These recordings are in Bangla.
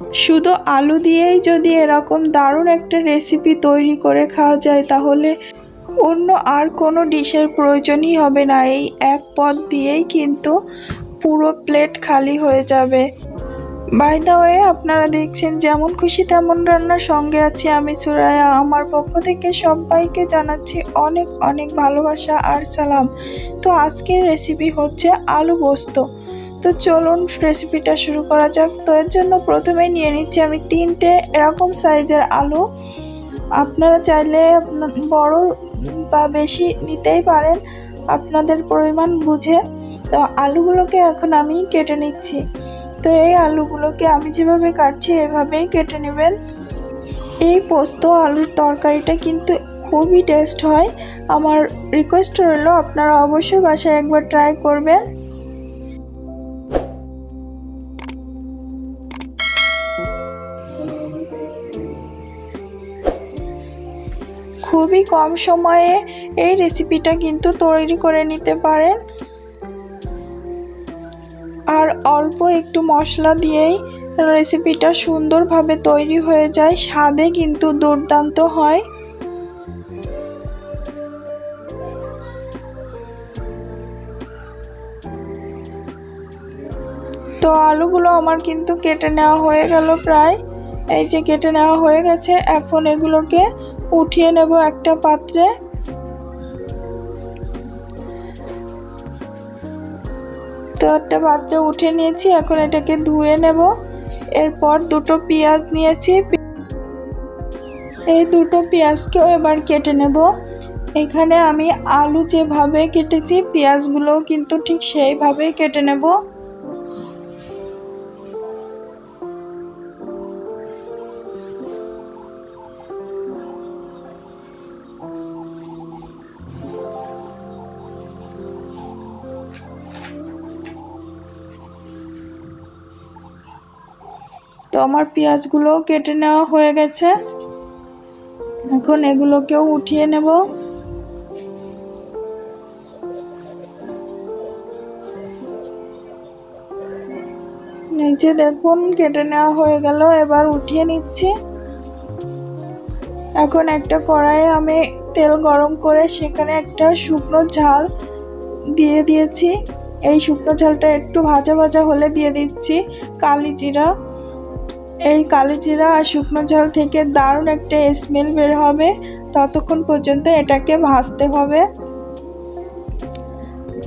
শুধু আলু দিয়েই যদি এরকম দারুণ একটা রেসিপি তৈরি করে খাওয়া যায়, তাহলে অন্য আর কোনো ডিশের প্রয়োজনই হবে না। এই এক পদ দিয়েই কিন্তু পুরো প্লেট খালি হয়ে যাবে। বাই দা ওয়ে আপনারা দেখছেন যেমন খুশি তেমন রান্নার সঙ্গে আছি আমি সুরায়া আমার পক্ষ থেকে সবাইকে জানাচ্ছি অনেক অনেক ভালোবাসা আর সালাম। তো আজকের রেসিপি হচ্ছে আলু পোস্ত। তো চলুন রেসিপিটা শুরু করা যাক। তো এর জন্য প্রথমে নিয়ে নিচ্ছি আমি তিনটে এরকম সাইজের আলু। আপনারা চাইলে বড় বা বেশি নিতেই পারেন আপনাদের পরিমাণ বুঝে। তো আলুগুলোকে এখন আমি কেটে নিচ্ছি। তো এই আলুগুলোকে আমি যেভাবে কাটছি এভাবেই কেটে নেবেন। এই পোস্ত আলুর তরকারিটা কিন্তু খুবই টেস্ট হয়। আমার রিকোয়েস্ট রইল, আপনারা অবশ্যই বাসায় একবার ট্রাই করবেন। খুবই কম সময়ে এই রেসিপিটা কিন্তু তৈরি করে নিতে পারেন। আর অল্প একটু মশলা দিয়েই রেসিপিটা সুন্দরভাবে তৈরি হয়ে যায়, স্বাদে কিন্তু দুর্দান্ত হয়। তো আলুগুলো আমার কিন্তু কেটে নেওয়া হয়ে গেল প্রায়। এই যে কেটে নেওয়া হয়ে গেছে, এখন এগুলোকে উঠিয়ে নেব একটা পাত্রে। তো একটা পাত্রে উঠে নিয়েছি, এখন এটাকে ধুয়ে নেব। এরপর দুটো পেঁয়াজ নিয়েছি। এই দুটো পেঁয়াজকেও এবার কেটে নেব। এখানে আমি আলু যেভাবে কেটেছি, পেঁয়াজগুলোও কিন্তু ঠিক সেইভাবেই কেটে নেব। তো আমার পেঁয়াজগুলোও কেটে নেওয়া হয়ে গেছে। এখন এগুলোকেও উঠিয়ে নেব। নিচে দেখুন, কেটে নেওয়া হয়ে গেল, এবার উঠিয়ে নিচ্ছি। এখন একটা কড়াইয়ে আমি তেল গরম করে সেখানে একটা শুকনো ঝাল দিয়ে দিয়েছি। এই শুকনো ঝালটা একটু ভাজা ভাজা হলে দিয়ে দিচ্ছি, কালি জিরা। এই কালি জিরা আর শুকনো ঝাল থেকে দারুণ একটা স্মেল বের হবে। ততক্ষণ পর্যন্ত এটাকে ভাজতে হবে।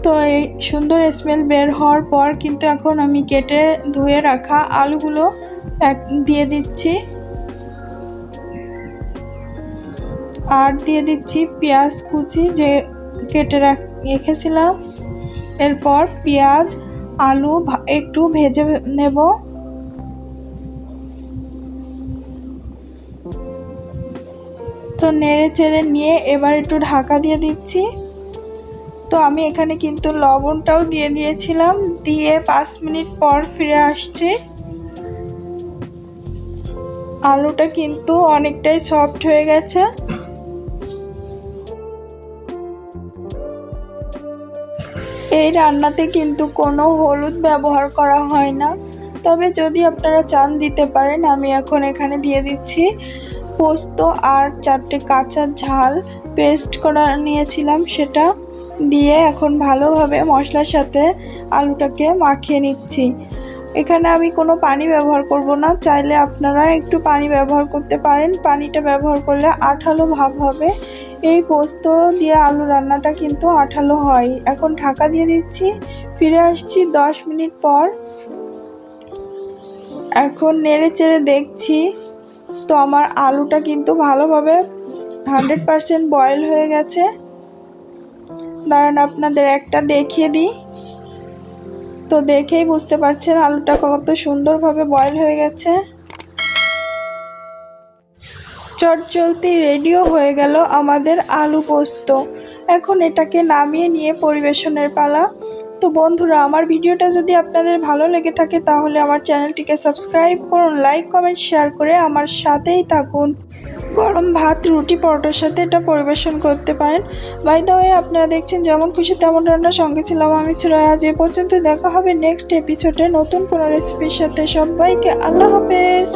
তো এই সুন্দর স্মেল বের হওয়ার পর কিন্তু এখন আমি কেটে ধুয়ে রাখা আলুগুলো এক, দিয়ে দিচ্ছি। আর দিয়ে দিচ্ছি পেঁয়াজ কুচি যে কেটে রাখ- রেখেছিলাম। এরপর পেঁয়াজ, আলু একটু ভেজে নেব। তো নেড়ে চেড়ে নিয়ে এবার একটু ঢাকা দিয়ে দিচ্ছি। তো আমি এখানে কিন্তু লবণটাও দিয়ে দিয়েছিলাম, দিয়ে পাঁচ মিনিট পর ফিরে আসছি। আলুটা কিন্তু অনেকটাই সফট হয়ে গেছে। এই রান্নাতে কিন্তু কোনো হলুদ ব্যবহার করা হয় না। তবে যদি আপনারা চান দিতে পারেন, আমি এখন এখানে দিয়ে দিচ্ছি। পোস্ত আর চারটে কাঁচা ঝাল পেস্ট করা নিয়েছিলাম। সেটা দিয়ে এখন ভালোভাবে মশলার সাথে আলুটাকে মাখিয়ে নিচ্ছি। এখানে আমি কোনো পানি ব্যবহার করব না। চাইলে আপনারা একটু পানি ব্যবহার করতে পারেন। পানিটা ব্যবহার করলে আঠালো ভাব হবে। এই পোস্ত দিয়ে আলু রান্নাটা কিন্তু আঠালো হয়। এখন ঢাকা দিয়ে দিচ্ছি। ফিরে আসছি দশ মিনিট পর। এখন নেড়ে চেড়ে দেখছি তো আমার আলুটা কিন্তু ভালোভাবে হান্ড্রেড পারসেন্ট বয়েল হয়ে গেছে। দাঁড়ান, আপনাদের একটা দেখিয়ে দিই। তো দেখেই বুঝতে পারছেন আলুটা কত সুন্দরভাবে বয়েল হয়ে গেছে। চটচলতি রেডিও হয়ে গেল আমাদের আলু পোস্ত। এখন এটাকে নামিয়ে নিয়ে পরিবেশনের পালা। তো বন্ধুরা, আমার ভিডিওটা যদি আপনাদের ভালো লেগে থাকে তাহলে আমার চ্যানেলটিকে সাবস্ক্রাইব করুন, লাইক, কমেন্ট, শেয়ার করে আমার সাথেই থাকুন। গরম ভাত, রুটি, পরোটার সাথে এটা পরিবেশন করতে পারেন। বাই দা ওয়ে আপনারা দেখছেন যেমন খুশি তেমন রান্নার সঙ্গে ছিলাম আমি ছিল আজ এ পর্যন্ত দেখা হবে নেক্সট এপিসোডে নতুন কোনো রেসিপির সাথে। সবাইকে আল্লাহ হাফেজ।